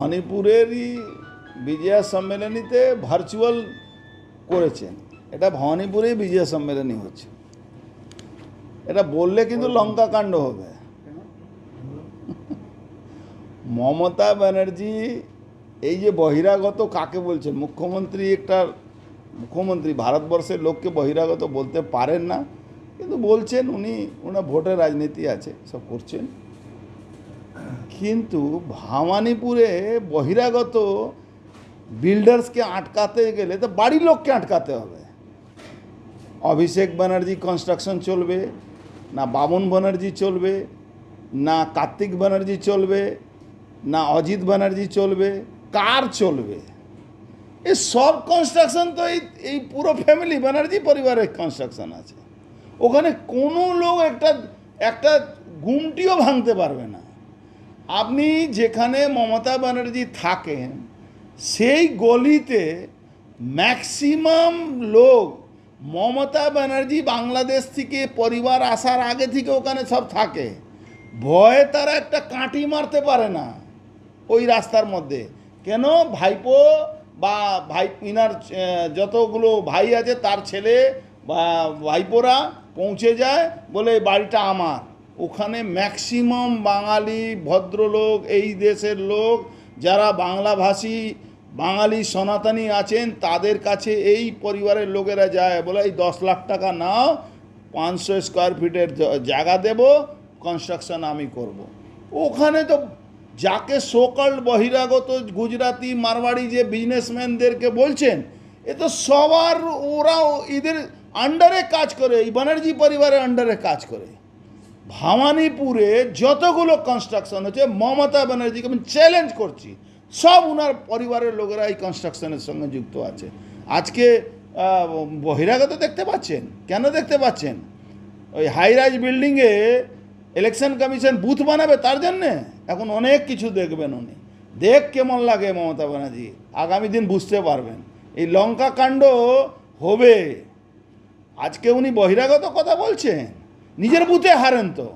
মণিপুরেরই Bijoya সম্মেলনীতে virtual করেছেন এটা ভবানীপুরেই বিজয়া সম্মেলনী হচ্ছে। এটা বললে কিন্তু লঙ্কা কাণ্ড হবে। মমতা ব্যানার্জি, এই যে বহিরাগত কাকে বলছেন? মুখ্যমন্ত্রী একটা, মুখ্যমন্ত্রী ভারতবর্ষের লোককে বহিরাগত বলতে পারেন না। কিন্তু বলছেন উনি, ওনার ভোটের রাজনীতি আছে, সব করছেন। কিন্তু ভামানিপুরে বহিরাগত বিল্ডার্সকে আটকাতে গেলে তো বাড়ির লোককে আটকাতে হবে। অভিষেক ব্যানার্জি কনস্ট্রাকশন চলবে, না বামন ব্যানার্জি চলবে, না কার্তিক ব্যানার্জি চলবে, না অজিত ব্যানার্জি চলবে, কার চলবে? এ সব কনস্ট্রাকশন তো এই এই পুরো ফ্যামিলি ব্যানার্জি পরিবারের কনস্ট্রাকশন আছে। ওখানে কোনো লোক একটা একটা গুমটিও ভাঙতে পারবে না। আপনি যেখানে মমতা ব্যানার্জি থাকেন, সেই গলিতে ম্যাক্সিমাম লোক মমতা ব্যানার্জি বাংলাদেশ থেকে পরিবার আসার আগে থেকে ওখানে সব থাকে। ভয়ে তারা একটা কাঁটি মারতে পারে না ওই রাস্তার মধ্যে। কেন? ভাইপো বা ভাই, ইনার যতগুলো ভাই আছে, তার ছেলে বা ভাইপোরা পৌঁছে যায় বলে "এই বাড়িটা আমার। ওখানে ম্যাক্সিমাম বাঙালি ভদ্রলোক, এই দেশের লোক, যারা বাংলাভাষী, বাঙালি সনাতনী আছেন, তাদের কাছে এই পরিবারের লোকেরা যায়, বলে এই দশ লাখ টাকা নাও, পাঁচশো স্কোয়ার ফিটের জায়গা দেব কনস্ট্রাকশন আমি করব। ওখানে তো যাকে সোকাল বহিরাগত গুজরাতি মারবাড়ি যে বিজনেসম্যানদেরকে বলছেন, এ তো সবার ওরা এদের আন্ডারে কাজ করে, এই ব্যানার্জি পরিবারের আন্ডারে কাজ করে ভামানিপুরে যতগুলো কনস্ট্রাকশন হচ্ছে, মমতা ব্যানার্জিকে আমি চ্যালেঞ্জ করছি। সব ওনার পরিবারের লোকেরা এই কনস্ট্রাকশনের সঙ্গে যুক্ত আছে। আজকে বহিরাগত দেখতে পাচ্ছেন? কেন দেখতে পাচ্ছেন? ওই হাইরাইজ বিল্ডিংয়ে ইলেকশন কমিশন বুথ বানাবে তার জন্যে? এখন অনেক কিছু দেখবেন উনি। দেখ কেমন লাগে মমতা ব্যানার্জি। আগামী দিন বুঝতে পারবেন। এই লঙ্কা কাণ্ড হবে। আজকে উনি বহিরাগত কথা বলছেন। নিজের বুথে হারেন তো।